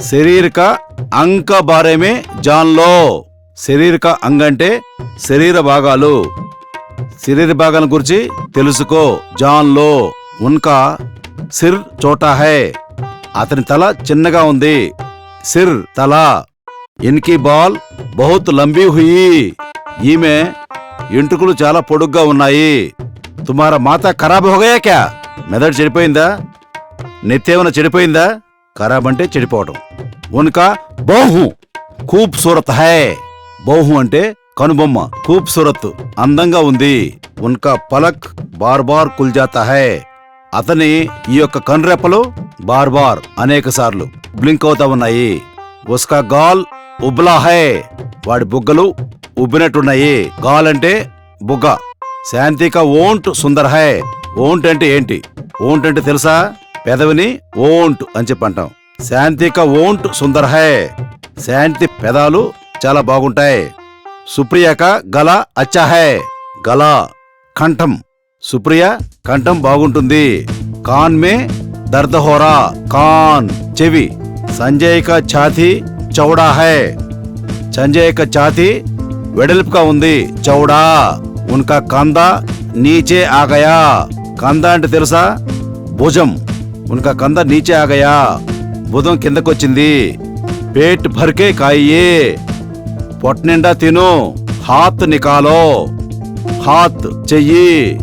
శరీర అంక బారేమే జాన్లో. శరీరక అంగ అంటే శరీర భాగాలు. శరీర భాగాల గురించి తెలుసుకో జాన్లో. ఉన్కా సిర్ చోటా హై. అతని తల చిన్నగా ఉంది. సిర్ తల. ఇన్కి బాల్ బహుత్ లంబీ హుయి. ఈమె ఎంట్రుకలు చాలా పొడుగ్గా ఉన్నాయి. తుమారా మాత ఖరాబ్ హోగయా క్యా? మెదడు చెడిపోయిందా? నెత్తేమైనా చెడిపోయిందా? ఖరాబ్ అంటే చెడిపోవటం ఉన్కా బహు ఖూబ్సూరత్ హై. బహు అంటే కనుబొమ్మ ఖూబ్సూరత్ అందంగా ఉంది. ఉన్కా పలక్ బార్ బార్ కుల్జాతా హై. అతని ఈ యొక్క కనురెప్పలు బార్ బార్ అనేక సార్లు బ్లింక్ అవుతా ఉన్నాయి. ఉస్కా గాల్ ఉబ్లా హై. వాడి బుగ్గలు ఉబ్బినట్టున్నాయి. గాల్ అంటే బుగ్గ. శాంతిక ఓంట్ సుందర్ హై. ఓంట్ అంటే ఏంటి? ఓంట్ అంటే తెలుసా? పెదవిని ఓంట్ అని చెప్పంటాం. శాంతిక ఓంట్ సుందర్ హై. శాంతి పెదాలు చాలా బాగుంటాయి. సుప్రియక గల అచ్చహే హై. గల కంఠం. సుప్రియ కంఠం బాగుంటుంది. కాన్ మే దర్దహోరా. కాన్ చెవి. సంజయ్ కా ఛాతీ చౌడా హై. సంజయ్ కా ఛాతీ వెడల్పుగా ఉంది. చౌడా. ఉన్కా కంద నీచే ఆగయా. కంద అంటే తెలుసా? భుజం. ఉన్కా కంద నీచే ఆగయా. బుధం కిందకొచ్చింది. పేట్ భర్కే కాయే పొట్నిండా తిను. హాత్ నికాలో. హాత్ చెయ్యి.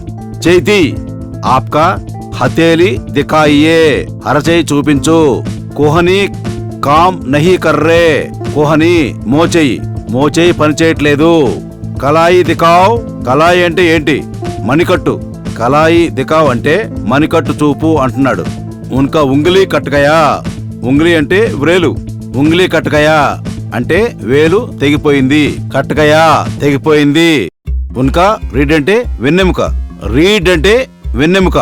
చేతి ఆప్కా హతేలి దికాయే అరచేయి చూపించు. కుహని కామ్ నహీ కర్రే. కుహని మోచేయి. మోచేయి పని చేయట్లేదు కలాయి దికావ్ కలాయి అంటే ఏంటి? మణికట్టు. కలాయి దికావ్ అంటే మణికట్టు చూపు అంటున్నాడు. ఉన్కా ఉంగిలి కట్టకయా? ఉంగిలి అంటే వ్రేలు ఉంగిలి కట్టకయా? అంటే వేలు తెగిపోయింది కట్టకయా తెగిపోయింది. ఉన్కా రీడ్ అంటే వెన్నెముక రీడ్ అంటే వెన్నెముక.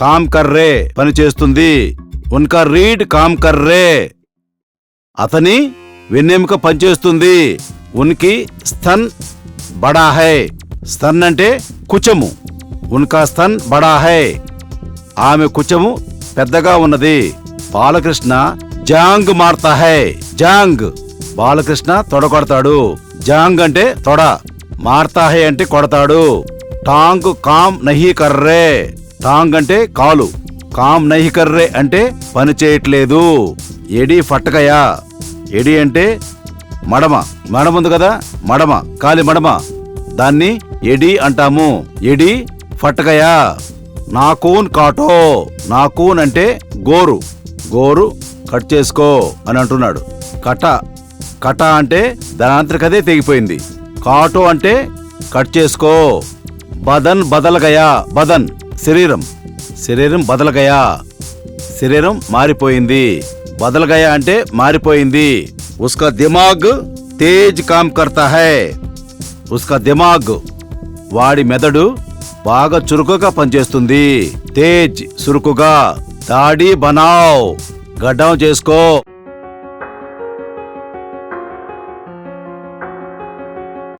కామ్ కర్రే పని చేస్తుంది. ఉన్కా రీడ్ కామ్ కర్రే. అతని వెన్నెముక పనిచేస్తుంది ఉనికి స్థన్ బడా హై. స్థన్ అంటే కుచము. ఉన్కా స్థన్ బడా హై. ఆమె కుచము పెద్దగా ఉన్నది. బాలకృష్ణ జాంగ్ మారతా హై జాంగ్. బాలకృష్ణ తొడ కొడతాడు. జాంగ్ అంటే తొడ. మారతా హై అంటే కొడతాడు. టాంగ్ కామ్ నహి కర్రే. టాంగ్ అంటే కాలు. కామ్ నహి కర్రే అంటే పని చేయట్లేదు. ఎడి ఫట్టకయా ఎడి అంటే మడమ. మడమ ఉంది కదా? మడమ. కాలి మడమ. దాన్ని ఎడి అంటాము. ఎడి ఫట్టకయా నాకూన్ కాటో. నాకూన్ అంటే గోరు. గోరు కట్ చేసుకో అని అంటున్నాడు. కట. కట అంటే ధనాంతరికదే తెగిపోయింది. కాటో అంటే కట్ చేసుకో. బదన్ బదలగయా. బదన్. శరీరం. శరీరం బదలగయా. శరీరం మారిపోయింది. బదలగయా అంటే మారిపోయింది. ఉస్కా దిమాగ్ తేజ్ కామ్ కర్తా హై. ఉస్కా దిమాగ్. వాడి మెదడు బాగా చురుకుగా పనిచేస్తుంది. తేజ్ చురుకుగా. దాడి బనావ్. గడ్డం చేసుకో.